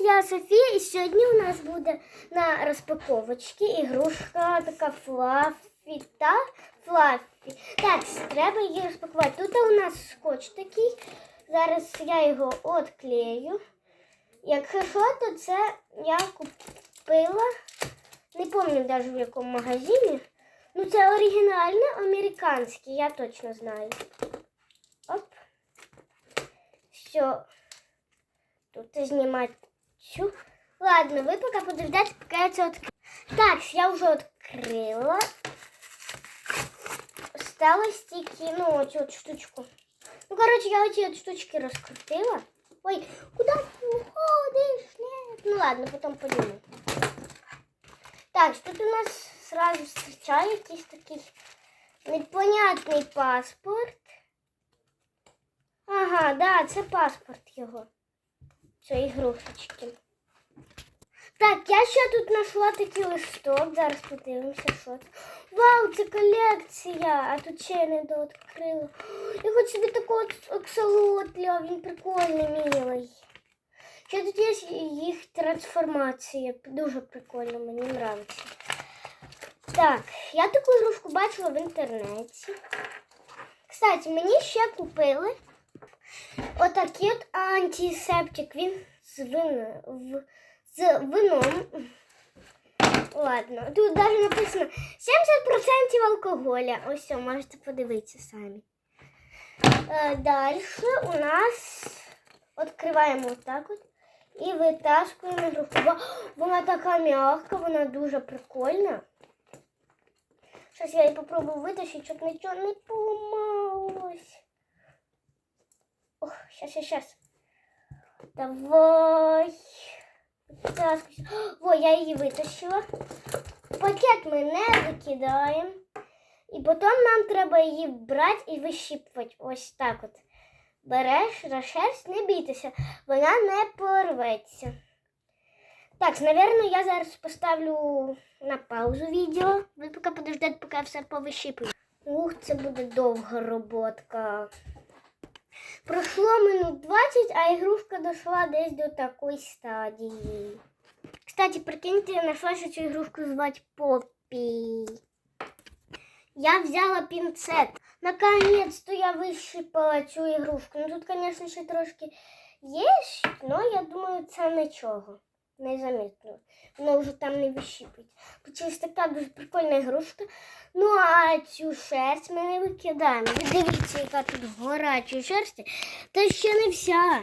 я Софія, і сьогодні у нас буде на розпаковочці ігрушка така флафі та флафі. Так, треба її розпакувати. Тут у нас скотч такий. Зараз я його відклею. Якщо що, то це я купила. Не пам'ятаю навіть в якому магазині. Ну, це оригінальне американське, я точно знаю. Оп. Все. Тут знімати цю. Ладно, ви поки подождете, поки я це відкрию. Так, я вже відкрила. Осталось тільки, ну, оцю от штучку. Ну, коротше, я оці от штучки розкрутила. Ой, куди ти уходиш? Нет. Ну ладно, потім подниму. Так, тут у нас сразу встречає якийсь такий непонятний паспорт. Ага, да, це паспорт його. Цієї ігрушечки. Так, я ще тут знайшла такий листок. Зараз подивимося, що це. Вау, це колекція! А тут ще я не дооткрила. Я хочу собі такого аксолотля, він прикольний, милий. Ще тут є їх трансформація. Дуже прикольно, мені подобається. Так, я таку ігрушку бачила в інтернеті. Кстати, мені ще купили отакий от антисептик. Він з, вин... в... з вином. Ладно, тут навіть написано 70% алкоголя. Ось можете подивитися самі. Е, Далі у нас відкриваємо отак от і витаскуємо ігрушку. Вона така м'яка, вона дуже прикольна. Зараз я її попробую витащити, щоб нічого не поламалось. Щас, щас, щас. Давай. О, я її витащила. Пакет ми не викидаємо. І потім нам треба її брати і вищіпувати. Ось так от. Береш шерсть, не бійтеся, вона не порветься. Так, напевно, я зараз поставлю на паузу відео. Ви поки подождете, поки я все повищіплю. Ух, це буде довга роботка. Пройшло минут 20, а ігрушка дійшла десь до такої стадії. Кстати, прикиньте, я знайшла, що цю ігрушку звати Поппі. Я взяла пінцет. Наконец-то я вищипала цю ігрушку. Ну тут, звісно, ще трошки є, але я думаю, це нічого. Незамітно. Воно вже там не вищипить. Почалась така дуже прикольна ігрушка. Ну, а цю шерсть ми не викидаємо. Ви Дивіться, яка тут гора цієї шерсті. Та ще не вся.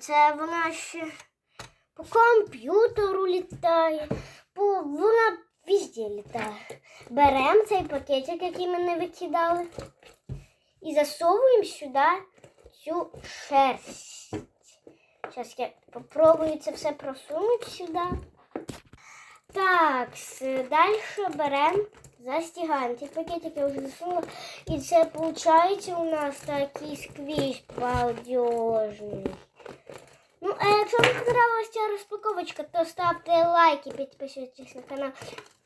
Це вона ще по комп'ютеру літає, по... вона везде літає. Беремо цей пакетик, який ми не викидали, і засовуємо сюди цю шерсть. Зараз я попробую це все просунути сюди. Так, далі беремо, застігаємо. Цей пакетик я вже засунула. І це виходить у нас такий сквіш балдежний. Ну, а якщо вам понравилась ця розпаковочка, то ставте лайки, підписуйтесь на канал.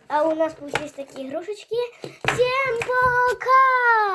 А у нас получились такі ігрушечки. Всім пока!